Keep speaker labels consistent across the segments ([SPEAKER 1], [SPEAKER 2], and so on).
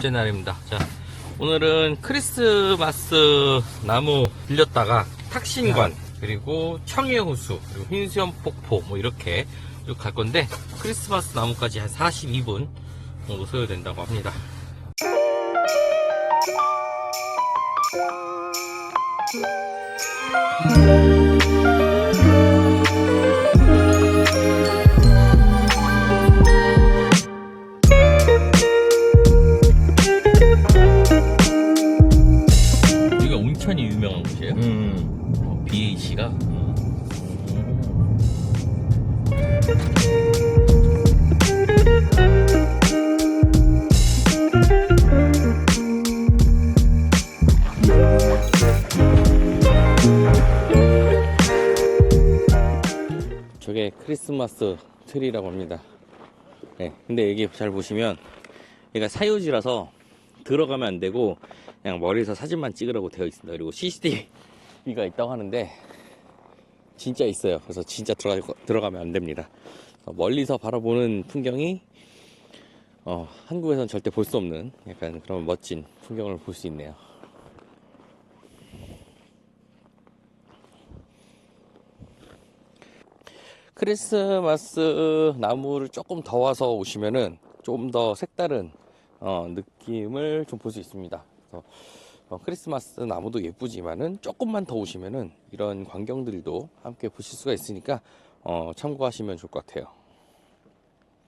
[SPEAKER 1] 자, 둘째 날입니다. 자, 오늘은 크리스마스 나무 들렸다가 탁신관, 그리고 청해호수, 그리고 흰수염 폭포, 뭐 이렇게 쭉 갈 건데, 크리스마스 나무까지 한 42분 정도 소요된다고 합니다. 크리스마스 트리라고 합니다. 네, 근데 여기 잘 보시면 얘가 사유지라서 들어가면 안 되고 그냥 머리에서 사진만 찍으라고 되어 있습니다. 그리고 CCTV가 있다고 하는데 진짜 있어요. 그래서 진짜 들어가, 들어가면 안 됩니다. 어, 멀리서 바라보는 풍경이 어, 한국에선 절대 볼 수 없는 약간 그런 멋진 풍경을 볼 수 있네요. 크리스마스 나무를 조금 더 와서 오시면은 좀더 색다른 어, 느낌을 좀 볼 수 있습니다. 그래서 어, 크리스마스 나무도 예쁘지만은 조금만 더 오시면은 이런 광경들도 함께 보실 수가 있으니까 어, 참고하시면 좋을 것 같아요.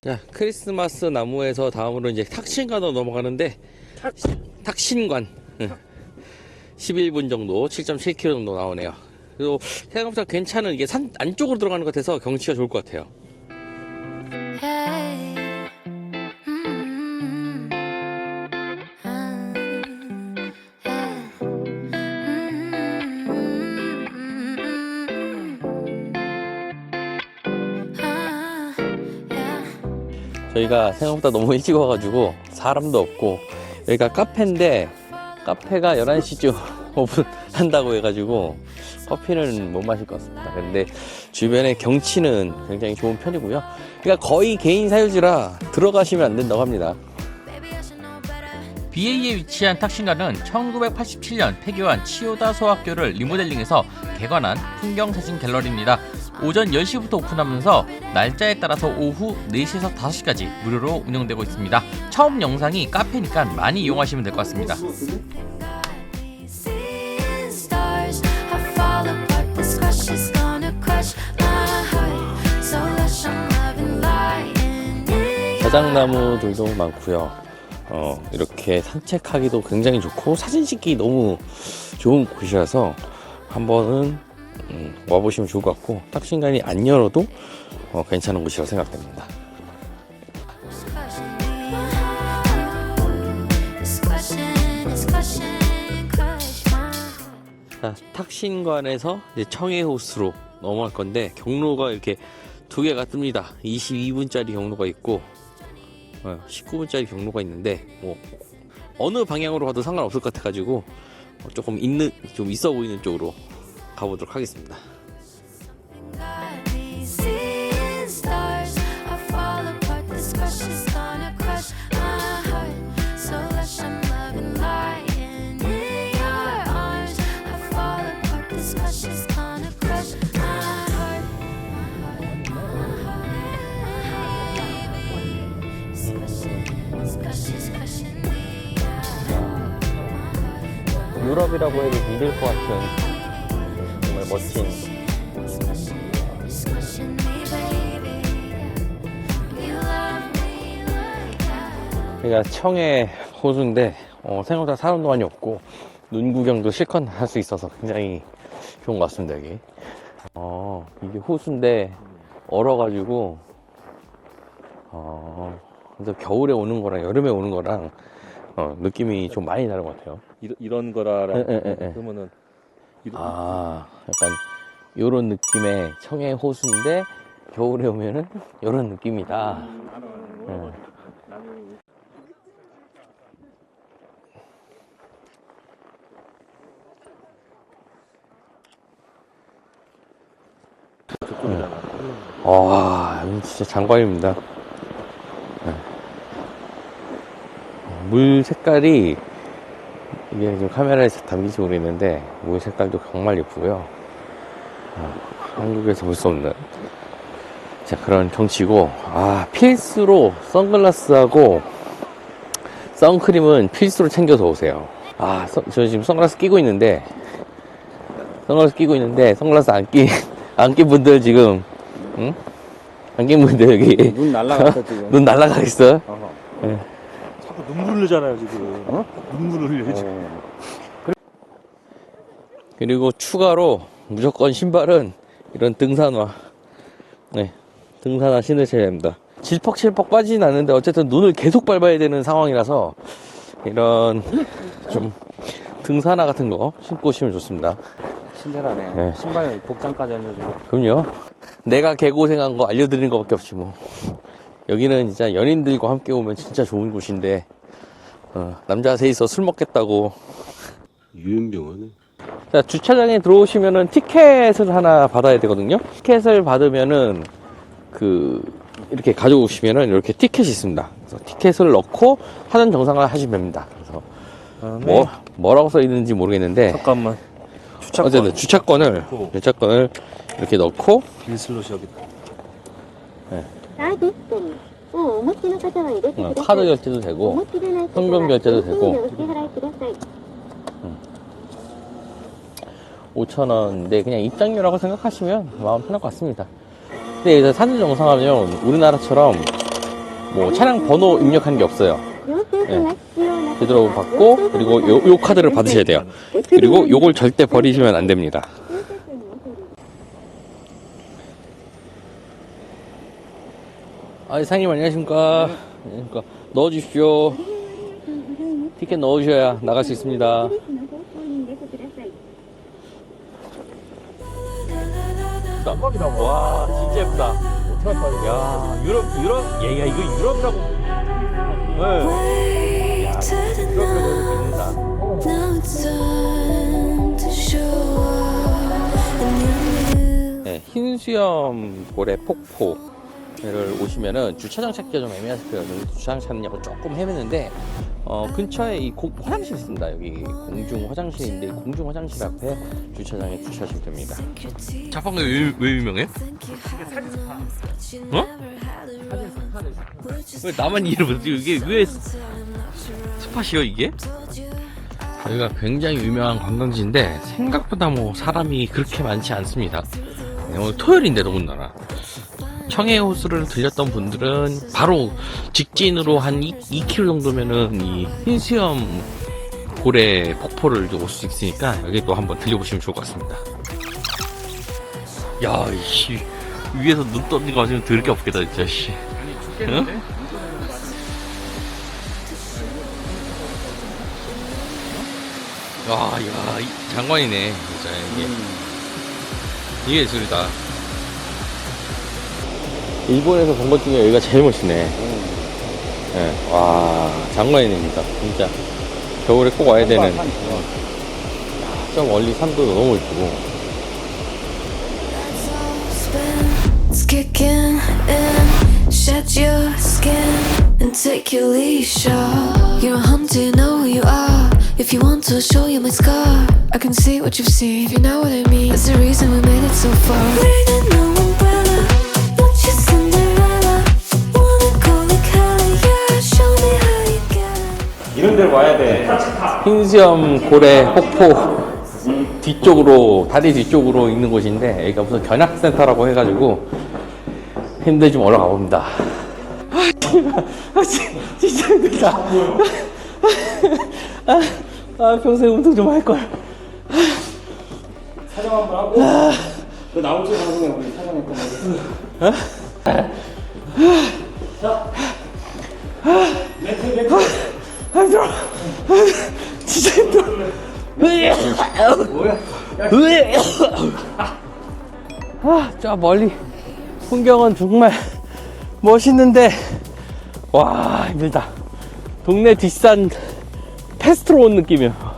[SPEAKER 1] 자, 크리스마스 나무에서 다음으로 이제 탁신관으로 넘어가는데 탁 신관 응. 11분 정도 7.7km 정도 나오네요. 그리고 생각보다 괜찮은 이게 산 안쪽으로 들어가는 것 같아서 경치가 좋을 것 같아요. 저희가 생각보다 너무 일찍 와가지고 사람도 없고 여기가 카페인데 카페가 11시쯤 오픈한다고 해가지고 커피는 못 마실 것 같습니다. 근데 주변의 경치는 굉장히 좋은 편이고요. 그러니까 거의 개인 사유지라 들어가시면 안 된다고 합니다.
[SPEAKER 2] BA에 위치한 탁신관은 1987년 폐교한 치오다 소학교를 리모델링해서 개관한 풍경사진 갤러리입니다. 오전 10시부터 오픈하면서 날짜에 따라서 오후 4시에서 5시까지 무료로 운영되고 있습니다. 처음 영상이 카페니까 많이 이용하시면 될 것 같습니다.
[SPEAKER 3] In
[SPEAKER 1] 자작나무들도 많고요. 어, 이렇게 산책하기도 굉장히 좋고 사진 찍기 너무 좋은 곳이라서 한번은 음, 와보시면 좋을 것 같고 탁신간이 안 열어도 어, 괜찮은 곳이라고 생각됩니다. 자, 탁신관에서 이제 청해호수로 넘어갈 건데 경로가 이렇게 두 개가 뜹니다. 22분짜리 경로가 있고 19분짜리 경로가 있는데 뭐 어느 방향으로 가도 상관없을 것 같아가지고 어, 조금 있는 좀 있어 보이는 쪽으로 가보도록 하겠습니다. 유럽이라고 해도 믿을 것 같은 정말 멋진. 여기가 청해 호수인데 어, 생각보다 사람도 많이 없고 눈 구경도 실컷 할 수 있어서 굉장히 좋은 것 같습니다 여기 어 이게 호수인데 얼어가지고 어 겨울에 오는 거랑 여름에 오는 거랑 어, 느낌이 좀 많이 다른 것 같아요
[SPEAKER 4] 이런, 이런 거라라
[SPEAKER 1] 예, 예, 예, 예.
[SPEAKER 4] 그러면은 이런,
[SPEAKER 1] 아 약간 요런 느낌의 청해 호수인데 겨울에 오면은 요런 느낌이다 예. 와, 여기 진짜 장관입니다. 네. 물 색깔이 이게 지금 카메라에 담길지 모르겠는데 물 색깔도 정말 예쁘고요. 어, 한국에서 볼 수 없는 자 그런 경치고 아 필수로 선글라스하고 선크림은 필수로 챙겨서 오세요. 아, 선- 저 지금 선글라스 끼고 있는데, 선글라스 끼고 있는데, 선글라스 안 끼, 안 낀 분들 지금, 응? 안 낀 분들 여기,
[SPEAKER 4] 눈 날라갔다 지금.
[SPEAKER 1] 눈 날라가겠어?
[SPEAKER 4] 어허.
[SPEAKER 1] 예.
[SPEAKER 4] 자꾸 눈물 흘리잖아요 지금. 어? 눈물 흘려 지금.
[SPEAKER 1] 그리고 추가로 무조건 신발은 이런 등산화, 네, 등산화 신으셔야 됩니다. 질퍽질퍽 빠지진 않는데 어쨌든 눈을 계속 밟아야 되는 상황이라서 이런 좀 등산화 같은 거 신고 오시면 좋습니다.
[SPEAKER 4] 친절하네.
[SPEAKER 1] 네.
[SPEAKER 4] 신발 복장까지 알려주고.
[SPEAKER 1] 그럼요. 내가 개고생한 거 알려드리는 것밖에 없지 뭐. 여기는 진짜 연인들과 함께 오면 진짜 좋은 곳인데 어, 남자 셋이서 술 먹겠다고.
[SPEAKER 5] 유연병원에
[SPEAKER 1] 자 주차장에 들어오시면은 티켓을 하나 받아야 되거든요. 티켓을 받으면은 그 이렇게 가져오시면은 이렇게 티켓이 있습니다. 그래서 티켓을 넣고 하는 정상을 하시면 됩니다. 그래서 뭐 뭐라고 써 있는지 모르겠는데
[SPEAKER 4] 잠깐만. 주차권.
[SPEAKER 1] 어쨌든 주차권을
[SPEAKER 4] 넣고.
[SPEAKER 1] 주차권을 이렇게 넣고
[SPEAKER 4] 빌슬롯이 여기 있다.
[SPEAKER 1] 카드 결제도 되고 현금 결제도 되고. 5천원인데 그냥 입장료라고 생각하시면 마음 편할 것 같습니다. 근데 이제 사진 정상하면 우리나라처럼 뭐 차량 번호 입력한 게 없어요.
[SPEAKER 6] 예.
[SPEAKER 1] 네.
[SPEAKER 6] 되도록
[SPEAKER 1] 받고 그리고 요, 요 카드를 받으셔야 돼요. 그리고 요걸 절대 버리시면 안 됩니다. 아 이상님 안녕하십니까. 안녕하십니까. 넣어주십시오. 티켓 넣어주셔야 나갈 수 있습니다. 깜빡이다. 뭐. 와, 진짜 예쁘다. 야 유럽, 유럽, 야, 야, 이거 유럽이라고. 네. 야, 유럽이라고 믿는다. 네, 흰수염 볼의 폭포. 를 오시면은 주차장 찾기가 좀 애매하실 거예요. 여기 주차장 찾느냐고 조금 헤매는데 어, 근처에 이 고- 화장실 있습니다. 여기 공중 화장실인데 이 공중 화장실 앞에 주차장에 주차하시면 됩니다.
[SPEAKER 2] 자판기 왜, 왜 유명해? 어? 왜 나만 이름 못지 이게 왜. 스팟이요 이게?
[SPEAKER 1] 여기가 굉장히 유명한 관광지인데 생각보다 뭐 사람이 그렇게 많지 않습니다. 네, 오늘 토요일인데 더군다나 청해 호수를 들렸던 분들은 바로 직진으로 한 2, 2km 정도면은 이 흰수염 고래 폭포를 올 수 있으니까 여기 또 한번 들려보시면 좋을 것 같습니다.
[SPEAKER 2] 야 이씨 위에서 눈 떠는 거 가지고 들을 게 없겠다 진짜 씨. 응?
[SPEAKER 1] 와, 야, 이 장관이네, 진짜 이게. 이게 예술이다. 일본에서 본 것 중에 여기가 제일 멋있네. 예, 와, 장관이네입니다. 진짜. 겨울에 꼭 와야 되는. 저 멀리 산도 너무 이쁘고.
[SPEAKER 3] That's all spin. It's kicking in. Shed your skin and take your leash off. You're a hunter, you know who you are. If you want to show you my scar, I can see what you've seen. If you know what I mean, that's the reason we made it so far. We're no
[SPEAKER 4] 이런 데로 와야 돼.
[SPEAKER 1] 흰수염 고래 폭포 뒤쪽으로, 다리 뒤쪽으로 있는 곳인데, 여기가 무슨 견학센터라고 해가지고, 힘들게 좀 올라가 봅니다. 아, 진짜, 아, 힘들다. 아, 아, 평소에 운동 좀 할 걸.
[SPEAKER 4] 사정 한번 하고. 그 나올 때 방송에 우리 사정했던 거.
[SPEAKER 1] 아, 힘들어. 진짜 힘들어. 뭐야? 아, 저 멀리 풍경은 정말 멋있는데, 와, 힘들다. 동네 뒷산 페스트로 온 느낌이야.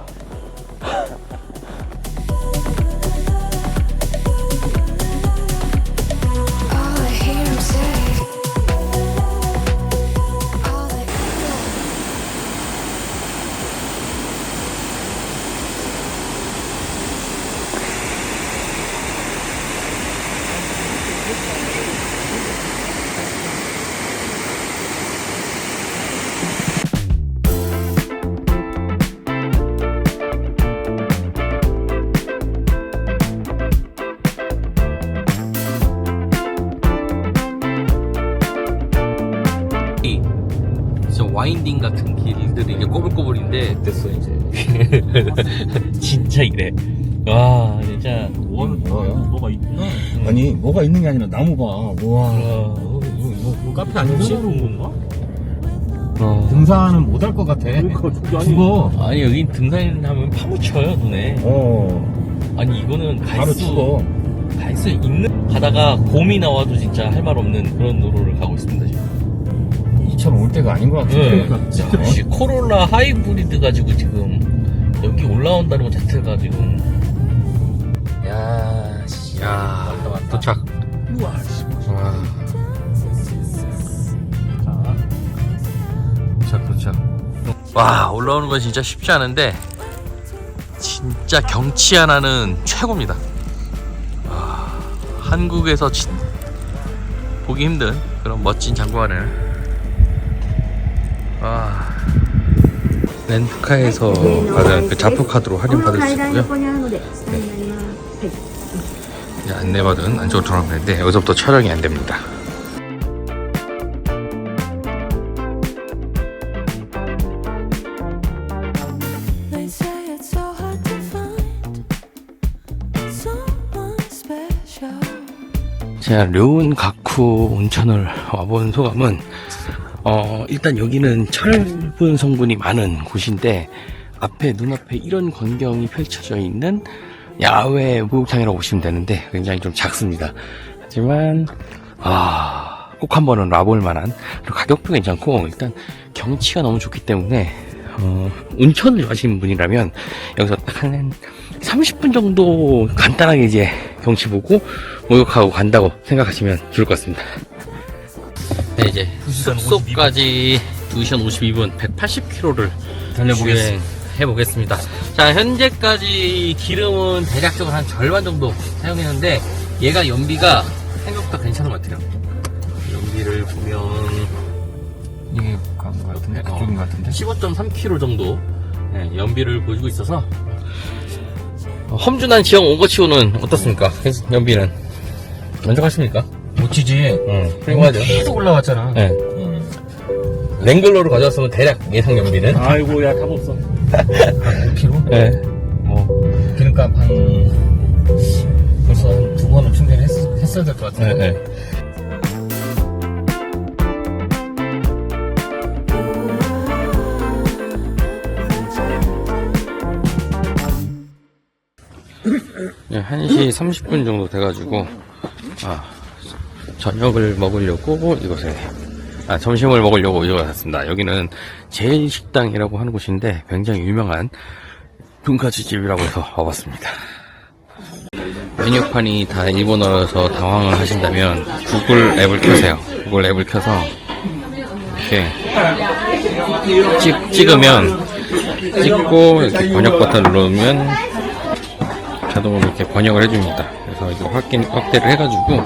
[SPEAKER 2] 진짜 이래 와 진짜
[SPEAKER 4] 뭐, 뭐야? 뭐가 있구나. 아니, 뭐가 있는 게 아니라 나무 봐. 우와. 뭐, 뭐, 뭐 카페 아니지? 건가?
[SPEAKER 2] 어.
[SPEAKER 4] 등산은 못 할 것 같아. 죽어.
[SPEAKER 2] 아니 여기 등산하면 파묻혀요 눈에
[SPEAKER 4] 어.
[SPEAKER 2] 아니 이거는
[SPEAKER 4] 바로
[SPEAKER 2] 갈수
[SPEAKER 4] 죽어.
[SPEAKER 2] 갈수 있는 바다가 곰이 나와도 진짜 할 말 없는 그런 도로를 가고 있습니다 지금
[SPEAKER 4] 이처럼 올 때가 아닌 것 같아.
[SPEAKER 2] 네. 역시 코롤라 하이브리드 가지고 지금 여기 올라온다는 것 자체가 지금 야, 씨, 야, 도착. 우와, 와. 도착, 도착. 와, 올라오는 건 진짜 쉽지 않은데 진짜 경치 하나는 최고입니다. 와, 한국에서 진, 보기 힘든 그런 멋진 장관을 렌트카에서 받은 그 자프 카드로 할인 받을 수 있고요. 네. 네. 안내받은 안쪽으로 돌아가는데 여기서부터 촬영이 안 됩니다.
[SPEAKER 1] 제가 료운 가쿠 온천을 와본 소감은 어 일단 여기는 철분 성분이 많은 곳인데 앞에 눈앞에 이런 광경이 펼쳐져 있는 야외 목욕탕이라고 보시면 되는데 굉장히 좀 작습니다. 하지만 아, 꼭 한번은 와볼 만한 그리고 가격도 괜찮고 일단 경치가 너무 좋기 때문에 어, 온천을 좋아하시는 분이라면 여기서 딱 한 30분 정도 간단하게 이제 경치 보고 목욕하고 간다고 생각하시면 좋을 것 같습니다. 네, 이제 숙소까지 2시간 52분 180km를 달려보겠습니다. 해보겠습니다. 자, 현재까지 기름은 대략적으로 한 절반 정도 사용했는데 얘가 연비가 생각보다 괜찮은 것 같아요. 연비를 보면
[SPEAKER 4] 이게 간것 같은데? 그쪽인 것 같은데?
[SPEAKER 1] 15.3km 정도 네, 연비를 보여주고 있어서 어, 험준한 지형 온거 치고는 어떻습니까? 연비는 만족하십니까?
[SPEAKER 4] 멋지지?
[SPEAKER 1] 응, 훌륭하죠.
[SPEAKER 4] 계속 올라왔잖아.
[SPEAKER 1] 네. 랭글러로 가져왔으면 대략 예상 연비는
[SPEAKER 4] 아이고, 야, 답 없어. 5kg?
[SPEAKER 1] 네. 뭐
[SPEAKER 4] 기름값 한, 벌써 한 두 번은 충전했어야 될 것 같아.
[SPEAKER 1] 네, 네. 네, 1시 30분 정도 돼가지고, 아, 저녁을 먹으려고 이곳에, 아, 점심을 먹으려고 이곳에 왔습니다. 여기는 제일 식당이라고 하는 곳인데, 굉장히 유명한 돈까스 집이라고 해서 와봤습니다. 메뉴판이 다 일본어라서 당황을 하신다면 구글 앱을 켜세요. 구글 앱을 켜서 이렇게 찍, 찍으면 찍고 이렇게 번역 버튼을 누르면 자동으로 이렇게 번역을 해줍니다. 그래서 이거 확인 확대를 해가지고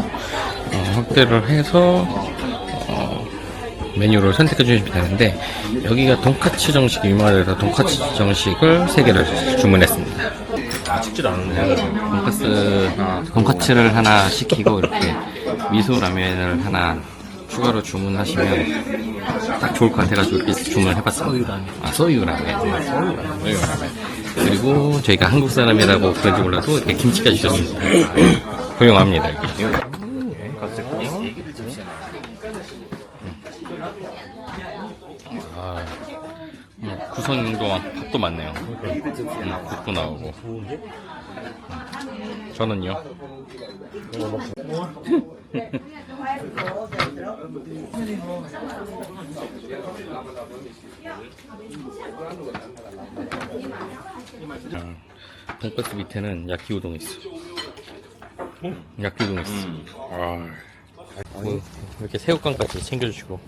[SPEAKER 1] 어, 확대를 해서 어, 메뉴를 선택해 주시면 되는데 여기가 돈카츠 정식이 유명해서 돈카츠 정식을 3개를 주문했습니다.
[SPEAKER 4] 찍지도 않았네.
[SPEAKER 1] 돈까스 돈까츠를 하나 시키고 이렇게 미소 라면을 하나 추가로 주문하시면 딱 좋을 것 같아가지고 이렇게 주문을 해봤습니다. 아 소유 라면. 소유 라면. 그리고 저희가 한국 사람이라고 그런지 몰라도 이렇게 김치까지 주셨습니다. 훌륭합니다. 이렇게. 아, 음, 구성도 밥도 많네요. 음, 국도 나오고. 저는요. 아, 돈가스 밑에는 야끼 우동 있어. 야끼 우동 있어. 아, 뭐, 이렇게 새우깡까지 챙겨주시고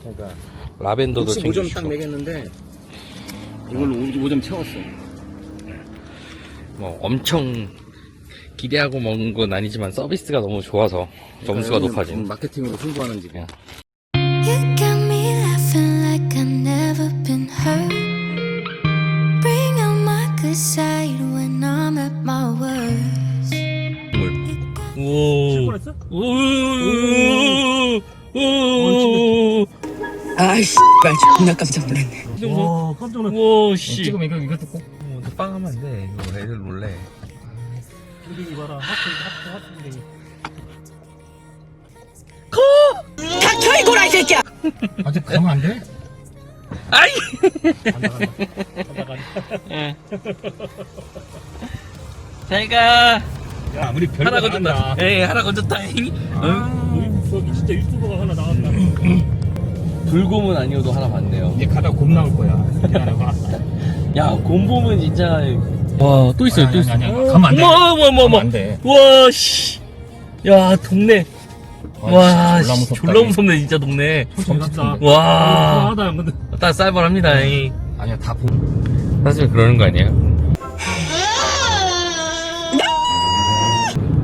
[SPEAKER 1] 라벤더도
[SPEAKER 4] 혹시 5점 딱
[SPEAKER 1] 챙겨주시고
[SPEAKER 4] 매겼는데, 이걸로 5점 채웠어.
[SPEAKER 1] 뭐 엄청 기대하고 먹은 건 아니지만 서비스가 너무 좋아서 점수가 높아진.
[SPEAKER 4] 마케팅으로 승부하는 집이야.
[SPEAKER 3] You got me laughing like I've never been hurt. Bring out my good side when I'm at my worst.
[SPEAKER 2] 오. 오. 오. 아.
[SPEAKER 7] 아이씨, 나 존나 깜짝 놀랐네.
[SPEAKER 4] 와 깜짝 놀랐어
[SPEAKER 2] 우와 씨.
[SPEAKER 4] 지금 이거 이것도 꼭
[SPEAKER 2] 어, 빵 하면 안 돼. 이거 애들 놀래.
[SPEAKER 4] 여기 봐라 하트 하트 하트
[SPEAKER 7] 닥쳐, 이거라, 이 새끼야!
[SPEAKER 4] 아직 가면 안 돼?
[SPEAKER 2] 아이.
[SPEAKER 4] 간다 간다 간다
[SPEAKER 2] 잘가.
[SPEAKER 4] 야 아무리 별거
[SPEAKER 2] 하나 건졌다. 에이 하나 건졌다.
[SPEAKER 4] 아 여기 진짜 유튜버가 하나 나왔다
[SPEAKER 1] 불곰은 아니어도 하나 봤네요.
[SPEAKER 4] 이제 가다 곰 나올 거야 기다려봐
[SPEAKER 1] 야, 곰봄은 진짜
[SPEAKER 2] 와 또 있어요 또 있어.
[SPEAKER 4] 아니, 아니, 아니. 가면 안 돼. 가면
[SPEAKER 2] 어머.
[SPEAKER 4] 안 돼.
[SPEAKER 2] 와 씨. 야 동네. 와 씨. 졸라 무섭네 진짜 동네.
[SPEAKER 4] 갔다.
[SPEAKER 2] 와.
[SPEAKER 4] 하다 근데
[SPEAKER 2] 딱 쌀벌합니다. 이.
[SPEAKER 4] 아니야 다 보.
[SPEAKER 2] 사실 그러는 거 아니에요?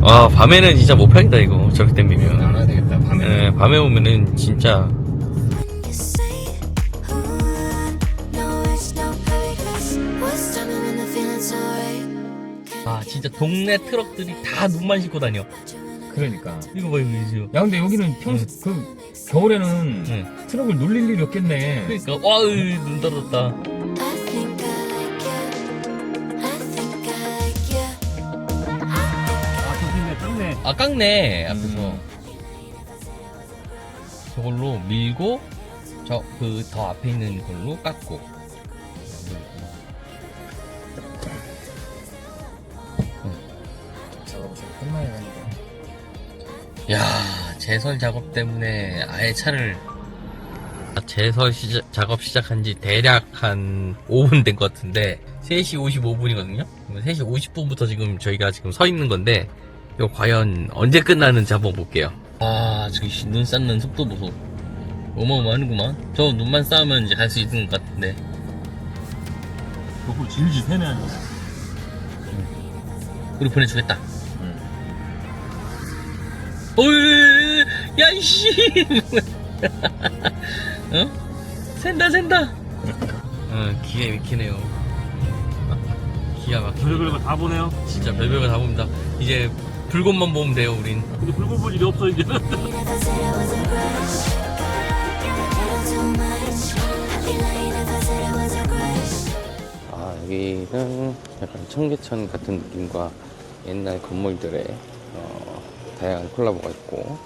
[SPEAKER 2] 와 밤에는 진짜 못 팔겠다 이거 저렇게 댐비면.
[SPEAKER 4] 알아야 되겠다. 밤에.
[SPEAKER 2] 예, 밤에 오면은 진짜 진짜 동네 트럭들이 다 눈만 싣고 다녀.
[SPEAKER 4] 그러니까.
[SPEAKER 2] 이거 봐요 이거.
[SPEAKER 4] 야 근데 여기는 평소 그 겨울에는
[SPEAKER 2] 응.
[SPEAKER 4] 트럭을 놀릴 일이 없겠네.
[SPEAKER 2] 그러니까 와눈
[SPEAKER 3] I like you.
[SPEAKER 4] 아 짱네.
[SPEAKER 2] 아 깎네 앞에서.
[SPEAKER 4] 음.
[SPEAKER 2] 저걸로 밀고 저 그 더 앞에 있는 걸로 깎고.
[SPEAKER 4] 야
[SPEAKER 2] 제설 작업 때문에 아예 차를 제설 시작, 작업 시작한 지 대략 한 5분 된 것 같은데 3시 55분이거든요? 3시 50분부터 지금 저희가 지금 서 있는 건데 이거 과연 언제 끝나는지 한번 볼게요. 아 저기 씨, 눈 쌓는 속도 보소 어마어마하는구만. 저 눈만 쌓으면 이제 갈 수 있는 것 같은데.
[SPEAKER 4] 그거 질질 새네.
[SPEAKER 2] 우리 보내주겠다 어이 야 이씨 어? 샌다 샌다 어 기가 막히네요 기가 막히네
[SPEAKER 4] 별걸 다 보네요.
[SPEAKER 2] 진짜 별별거 다 봅니다 이제 불꽃만 보면 돼요 우린
[SPEAKER 4] 근데 불고 볼 일이 없어 이제.
[SPEAKER 3] You never said I was a crush. Little too much. I'd be lying if I said I was a crush.
[SPEAKER 1] 아, 여기는 약간 청계천 같은 느낌과 옛날 건물들의 어, 다양한 콜라보가 있고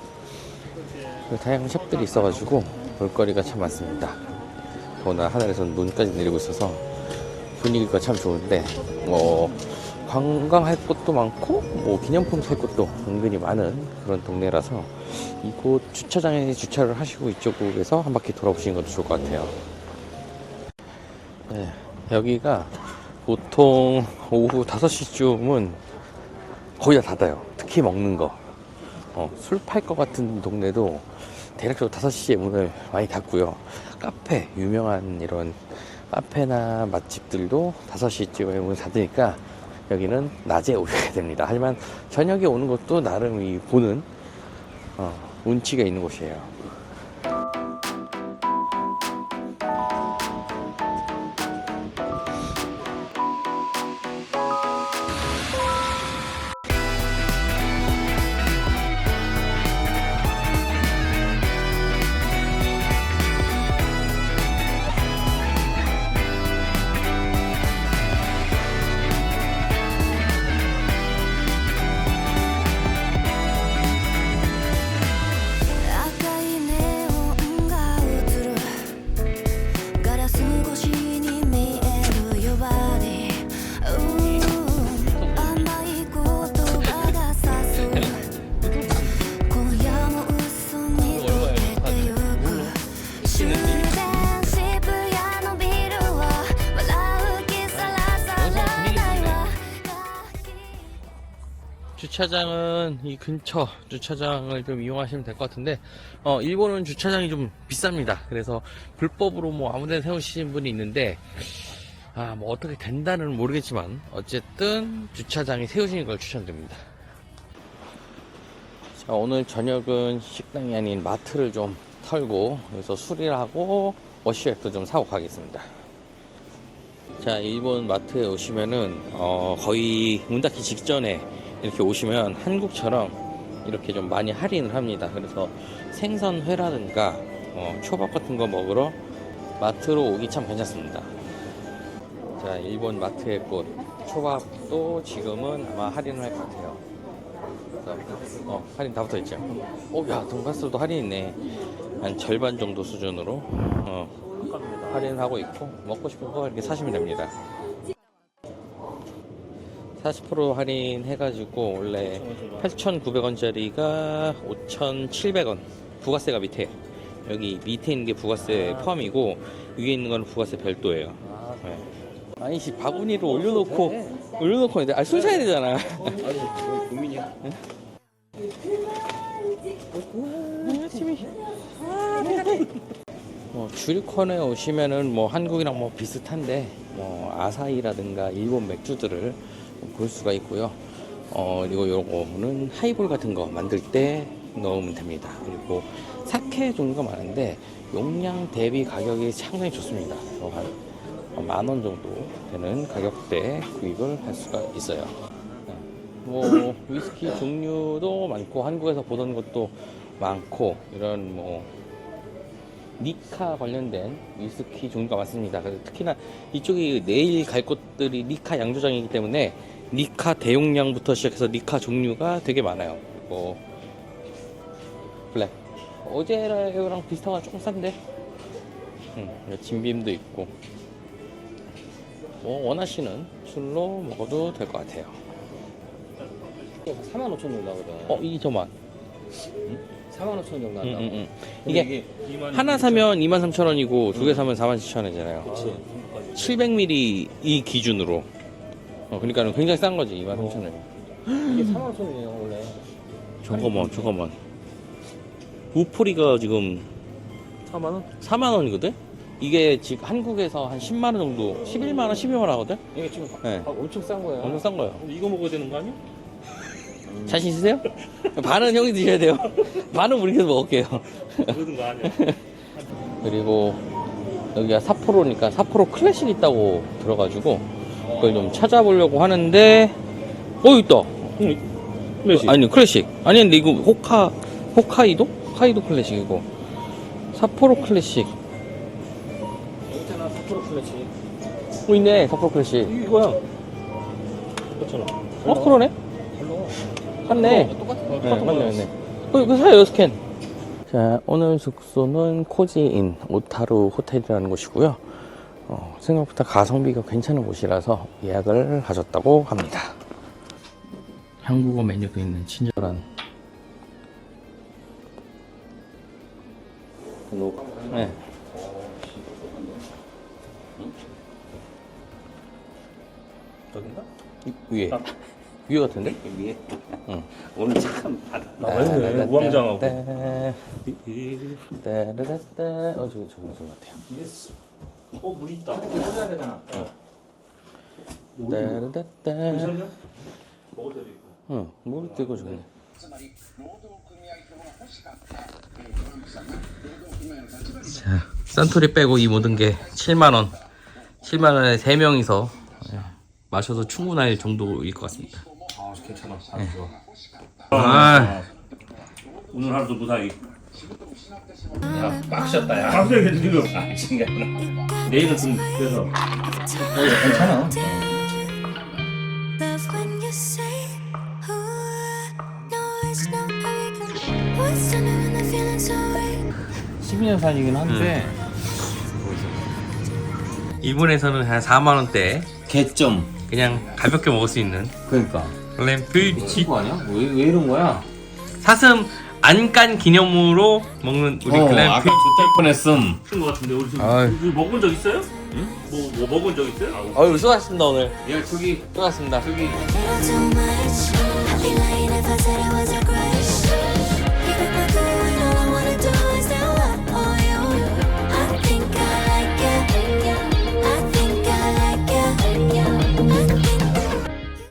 [SPEAKER 1] 다양한 샵들이 있어가지고 볼거리가 참 많습니다. 더구나 하늘에서 눈까지 내리고 있어서 분위기가 참 좋은데 뭐 관광할 곳도 많고 뭐 기념품 살 곳도 은근히 많은 그런 동네라서 이곳 주차장에 주차를 하시고 이쪽에서 한 바퀴 돌아보시는 것도 좋을 것 같아요. 네, 여기가 보통 오후 5시쯤은 거의 다 닫아요. 특히 먹는 거. 어, 술 팔 것 같은 동네도 대략적으로 5시에 문을 많이 닫고요. 카페, 유명한 이런 카페나 맛집들도 5시쯤에 문을 닫으니까 여기는 낮에 오셔야 됩니다. 하지만 저녁에 오는 것도 나름 이 보는 어, 운치가 있는 곳이에요. 주차장은 이 근처 주차장을 좀 이용하시면 될 것 같은데 어 일본은 주차장이 좀 비쌉니다. 그래서 불법으로 뭐 아무데나 세우시는 분이 있는데 아 뭐 어떻게 된다는 모르겠지만 어쨌든 주차장에 세우시는 걸 추천드립니다. 자 오늘 저녁은 식당이 아닌 마트를 좀 털고 여기서 술이라고 워시액도 좀 사고 가겠습니다. 자, 일본 마트에 오시면은, 어, 거의 문 닫기 직전에 이렇게 오시면 한국처럼 이렇게 좀 많이 할인을 합니다. 그래서 생선회라든가, 어, 초밥 같은 거 먹으러 마트로 오기 참 괜찮습니다. 자, 일본 마트의 꽃 초밥도 지금은 아마 할인을 할 것 같아요. 어, 할인 다 붙어 있죠. 오, 야, 돈가스도 할인 있네. 한 절반 정도 수준으로 어, 할인하고 있고 먹고 싶은 거 이렇게 사시면 됩니다. 40% 할인 해가지고 원래 8,900원짜리가 5,700원 부가세가 밑에 여기 밑에 있는 게 부가세 포함이고 위에 있는 건 부가세 별도예요. 네. 아니씨 바구니로 올려놓고 올려놓고 있는데 아술 사야 되잖아.
[SPEAKER 4] 고민이야.
[SPEAKER 1] 뭐 주류컨에 오시면은 뭐 한국이랑 뭐 비슷한데 뭐 아사히라든가 일본 맥주들을 볼 수가 있고요. 어 그리고 요거는 하이볼 같은 거 만들 때 넣으면 됩니다. 그리고 사케 종류가 많은데 용량 대비 가격이 상당히 좋습니다. 한만 원 정도 되는 가격대에 구입을 할 수가 있어요. 네. 뭐 위스키 종류도 많고 한국에서 보던 것도 많고 이런 뭐 니카 관련된 위스키 종류가 많습니다. 그래서 특히나 이쪽이 내일 갈 곳들이 니카 양조장이기 때문에 니카 대용량부터 시작해서 니카 종류가 되게 많아요. 뭐 블랙 어제랑 비슷한 건 조금 싼데 음, 진빔도 있고 뭐 원하시는 술로 먹어도 될 것 같아요.
[SPEAKER 4] 4만 5천 정도 나거든.
[SPEAKER 1] 어, 이 저만.
[SPEAKER 4] 4만 5천 정도
[SPEAKER 1] 응,
[SPEAKER 4] 난다.
[SPEAKER 1] 응, 응.
[SPEAKER 4] 근데
[SPEAKER 1] 이게 하나 사면 23,000원이고 두 개 사면 47,000원이잖아요.
[SPEAKER 4] 그치.
[SPEAKER 1] 700ml 이 기준으로. 어, 그러니까 굉장히 싼 거지, 23,000원.
[SPEAKER 4] 이게 4만 5천 원이에요 원래.
[SPEAKER 1] 잠깐만, 잠깐만. 우포리가 지금
[SPEAKER 4] 4만 원?
[SPEAKER 1] 4만 원이거든? 이게 지금 한국에서 한 10만 원 정도, 11만 원, 12만 원 하거든?
[SPEAKER 4] 이게 지금
[SPEAKER 1] 네.
[SPEAKER 4] 아, 엄청 싼 거야.
[SPEAKER 1] 엄청 싼 거예요.
[SPEAKER 4] 이거 먹어야 되는 거 아니야?
[SPEAKER 1] 자신 있으세요? 반은 형이 드셔야 돼요. 반은 먹을게요.
[SPEAKER 4] 그러는 거 아니야?
[SPEAKER 1] 그리고 여기가 삿포로니까 삿포로 클래식 있다고 들어가지고 그걸 좀 찾아보려고 하는데 어 있다.
[SPEAKER 4] 클래식.
[SPEAKER 1] 아니 클래식. 아니 근데 이거 호카 호카이도? 호카이도 클래식이고 삿포로 클래식.
[SPEAKER 4] 있잖아 사프로 클래식.
[SPEAKER 1] 어 있네 삿포로 클래식.
[SPEAKER 4] 이거야. 그렇잖아.
[SPEAKER 1] 어 그러네.
[SPEAKER 4] 별로.
[SPEAKER 1] 맞네.
[SPEAKER 4] 똑같은
[SPEAKER 1] 네,
[SPEAKER 4] 똑같은
[SPEAKER 1] 맞네. 맞네. 어, 이거 사요, 스캔. 자, 오늘 숙소는 코지인 오타루 호텔이라는 곳이고요. 어, 생각보다 가성비가 괜찮은 곳이라서 예약을 하셨다고 합니다. 한국어 메뉴도 있는 친절한. 네.
[SPEAKER 4] 저긴가?
[SPEAKER 1] 이- 위에. 위에 같은데?
[SPEAKER 4] 위에.
[SPEAKER 1] 응.
[SPEAKER 4] 오늘 참 아,
[SPEAKER 1] 네,
[SPEAKER 4] 맞네. 우왕장하고.
[SPEAKER 1] 따라따따. 어, 저기, 저기, 저기 같아요.
[SPEAKER 4] 어, 물 있다. 해야 되잖아.
[SPEAKER 1] 따라따따.
[SPEAKER 4] 먹을 때도 있고.
[SPEAKER 1] 응, 물 뜨고 좋네. 자, 산토리 빼고 이 모든 게 7만 원. 7만 원에 3 명이서 마셔도 충분할 정도일 것 같습니다.
[SPEAKER 4] 아, 괜찮아. 아주 좋아.
[SPEAKER 1] 아,
[SPEAKER 4] 오늘 하루도 무사히. 야, 막 쉬었다, 야. 갑자기 지금. 아, 진짜. 내일은 좀, 그래서. 괜찮아.
[SPEAKER 3] So right?
[SPEAKER 1] 12년산이긴 한데 일본에서는 한 4만 원대
[SPEAKER 4] 개점.
[SPEAKER 1] 그냥 가볍게 먹을 수 있는
[SPEAKER 4] 그러니까.
[SPEAKER 1] 램프
[SPEAKER 4] 친구 아니야? 왜, 왜 이런 거야?
[SPEAKER 1] 사슴 안간 기념으로 먹는 우리
[SPEAKER 4] 어, 아까 좋될 뻔했음. 거 같은데 우리 지금
[SPEAKER 1] 아유.
[SPEAKER 4] 우리 먹은 적 있어요? 응? 뭐, 뭐 먹은 적 있어요?
[SPEAKER 1] 어유 수고하셨습니다 오늘
[SPEAKER 4] 야 저기
[SPEAKER 1] 수고하셨습니다
[SPEAKER 4] 저기
[SPEAKER 3] I